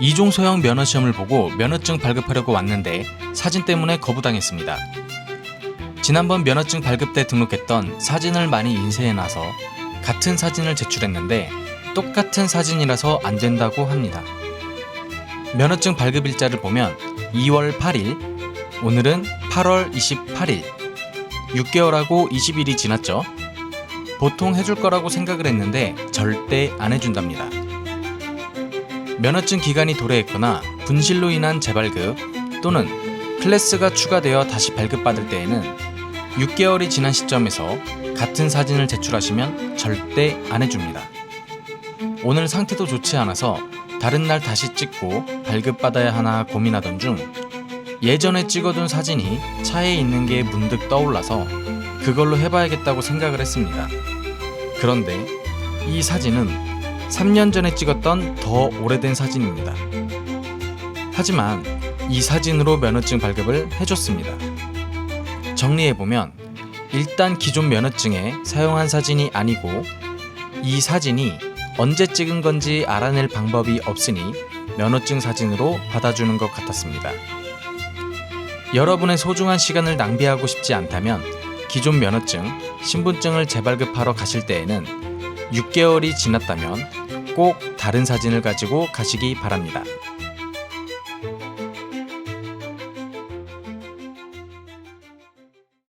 이종 소형 면허 시험을 보고 면허증 발급하려고 왔는데 사진 때문에 거부당했습니다. 지난번 면허증 발급 때 등록했던 사진을 많이 인쇄해놔서 같은 사진을 제출했는데 똑같은 사진이라서 안 된다고 합니다. 면허증 발급 일자를 보면 2월 8일, 오늘은 8월 28일, 6개월하고 20일이 지났죠. 보통 해줄 거라고 생각을 했는데 절대 안 해준답니다. 면허증 기간이 도래했거나 분실로 인한 재발급 또는 클래스가 추가되어 다시 발급받을 때에는 6개월이 지난 시점에서 같은 사진을 제출하시면 절대 안 해줍니다. 오늘 상태도 좋지 않아서 다른 날 다시 찍고 발급받아야 하나 고민하던 중 예전에 찍어둔 사진이 차에 있는 게 문득 떠올라서 그걸로 해봐야겠다고 생각을 했습니다. 그런데 이 사진은 3년 전에 찍었던 더 오래된 사진입니다. 하지만 이 사진으로 면허증 발급을 해줬습니다. 정리해보면 일단 기존 면허증에 사용한 사진이 아니고 이 사진이 언제 찍은 건지 알아낼 방법이 없으니 면허증 사진으로 받아주는 것 같았습니다. 여러분의 소중한 시간을 낭비하고 싶지 않다면 기존 면허증, 신분증을 재발급하러 가실 때에는 6개월이 지났다면 꼭 다른 사진을 가지고 가시기 바랍니다.